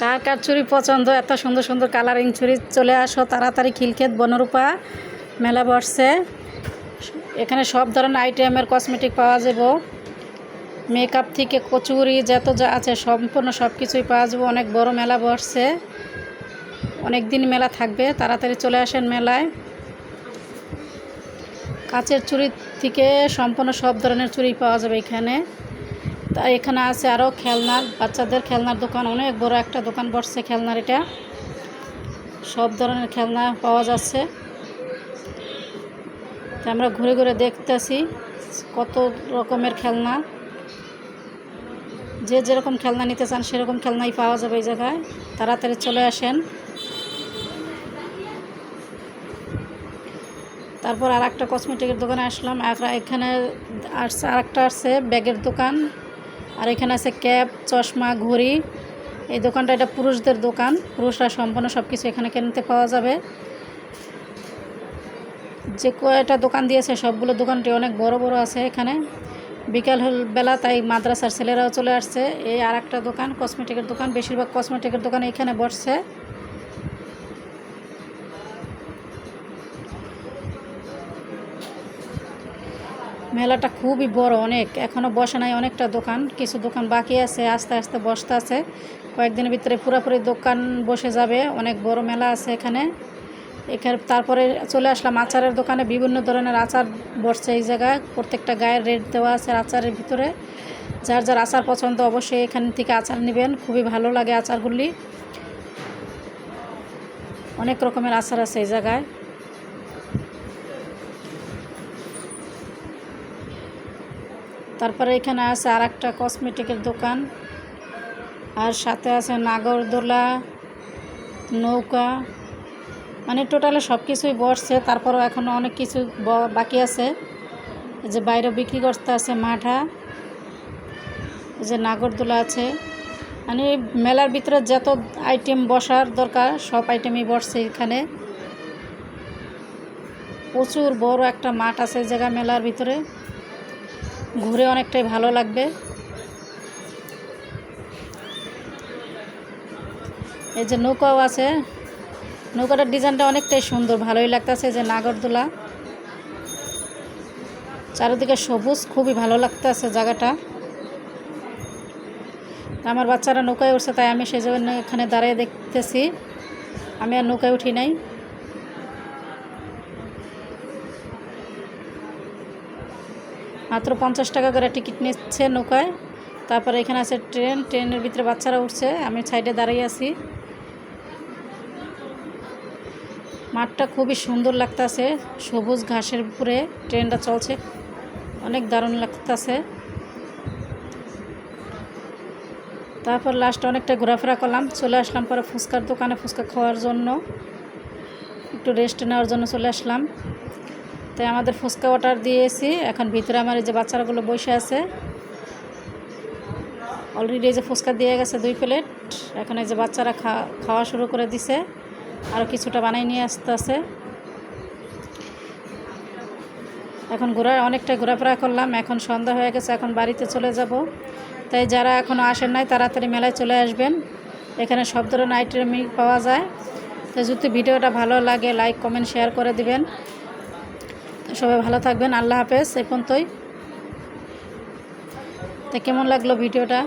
কার কার চুড়ি পছন্দ? এত সুন্দর সুন্দর কালারিং চুড়ি চলে আসো, তাড়াতাড়ি খিলক্ষেত, বনরূপা মেলা বসছে। এখানে সব ধরনের আইটেমের কসমেটিক পাওয়া যাব। মেকআপ থেকে কচুরি, যত যা আছে, সম্পূর্ণ সব কিছুই পাওয়া যাবে। অনেক বড় মেলা বসছে। অনেক দিন মেলা থাকবে, তাড়াতাড়ি চলে আসেন মেলায়। কাচের চুড়ি থেকে সম্পূর্ণ সব ধরনের চুরি পাওয়া যাবে এখানে। তা এখানে আছে আরও খেলনার, বাচ্চাদের খেলনার দোকান, অনেক বড় একটা দোকান বসছে খেলনার এটা। সব ধরনের খেলনা পাওয়া যাচ্ছে। আমরা ঘুরে ঘুরে দেখতেছি কত রকমের খেলনা। যে যেরকম খেলনা নিতে চান সেরকম খেলনাই পাওয়া যাবে এই জায়গায়। তাড়াতাড়ি চলে আসেন। তারপর আর একটা কসমেটিকের দোকানে আসলাম। আর এখানে আসছে আর একটা আসছে ব্যাগের দোকান। আর এখানে আছে ক্যাপ, চশমা, ঘড়ি। এই দোকানটা এটা পুরুষদের দোকান। পুরুষরা সম্পূর্ণ সব কিছু এখানে কিনতে পাওয়া যাবে। যে কয়টা দোকান দিয়েছে, সবগুলো দোকানটি অনেক বড় বড় আছে এখানে। বিকাল বেলা, তাই মাদ্রাসার ছেলেরাও চলে আসছে। এই আর একটা দোকান কসমেটিকের দোকান। বেশিরভাগ কসমেটিকের দোকান এখানে বসছে। মেলাটা খুবই বড় অনেক। এখনও বসে নাই অনেকটা দোকান, কিছু দোকান বাকি আছে, আস্তে আস্তে বসতে আছে। কয়েকদিনের ভিতরে পুরোপুরি দোকান বসে যাবে, অনেক বড় মেলা আছে এখানে। এখানে তারপরে চলে আসলাম, আচারের দোকানে বিভিন্ন ধরনের আচার বসছে এই জায়গায়। প্রত্যেকটা গায়ের রেট দেওয়া আছে আচারের ভিতরে। যার যার আচার পছন্দ অবশ্যই এখান থেকে আচার নেবেন, খুবই ভালো লাগে আচারগুলি। অনেক রকমের আচার আছে এই জায়গায়। তারপরে এখানে আছে আর একটা কসমেটিকের দোকান। আর সাথে আছে নাগরদোলা, নৌকা মানে টোটালে সব কিছুই বসছে। তারপরেও এখনও অনেক কিছু বাকি আছে। যে বাইরে বিক্রি করতে আছে মাঠা যে নাগরদোলা আছে। মানে মেলার ভিতরে যত আইটেম বসার দরকার, সব আইটেমই বসছে এখানে। প্রচুর বড় একটা মাঠ আছে জায়গা মেলার ভিতরে। ঘুরে অনেকটাই ভালো লাগবে। এই যে নৌকাও আছে। নৌকাটার ডিজাইনটা অনেকটাই সুন্দর, ভালোই লাগতেছে যে নাগরদোলা। চারিদিকে সবুজ, খুবই ভালো লাগতেছে জায়গাটা। আমার বাচ্চারা নৌকায় উঠছে তাই আমি সেই জন্য এখানে দাঁড়িয়ে দেখতেছি। আমি আর নৌকায় উঠি নাই। মাত্র পঞ্চাশ টাকা করে টিকিট নিচ্ছে নৌকায়। তারপরে এখানে আছে ট্রেন, ট্রেনের ভিতরে বাচ্চারা উঠছে, আমি সাইডে দাঁড়িয়ে আছি। মাঠটা খুবই সুন্দর লাগতাছে, সবুজ ঘাসের উপরে ট্রেনটা চলছে, অনেক দারুণ লাগতাছে। তারপর লাস্টে অনেকটা ঘোরাফেরা করলাম, চলে আসলাম পরে ফুচকার দোকানে ফুচকা খাওয়ার জন্য। একটু রেস্ট নেওয়ার জন্য চলে আসলাম। তাই আমাদের ফুচকা অর্ডার দিয়েছি। এখন ভিতরে আমার এই যে বাচ্চারাগুলো বসে আছে। অলরেডি এই যে ফুচকা দিয়ে গেছে দুই প্লেট এখন এই যে বাচ্চারা খাওয়া শুরু করে দিছে। আরও কিছুটা বানাই নিয়ে আসতে আছে এখন ঘোরা, অনেকটা ঘোরাফেরা করলাম। এখন সন্ধ্যা হয়ে গেছে, এখন বাড়িতে চলে যাব। তাই যারা এখনও আসেন নাই, তাড়াতাড়ি মেলায় চলে আসবেন। এখানে সব ধরনের আইটেমই পাওয়া যায়। তো যদি ভিডিওটা ভালো লাগে লাইক কমেন্ট শেয়ার করে দিবেন। সবাই ভালো থাকবেন আল্লাহ হাফেজ এখন তোই তা কেমন লাগল ভিডিওটা?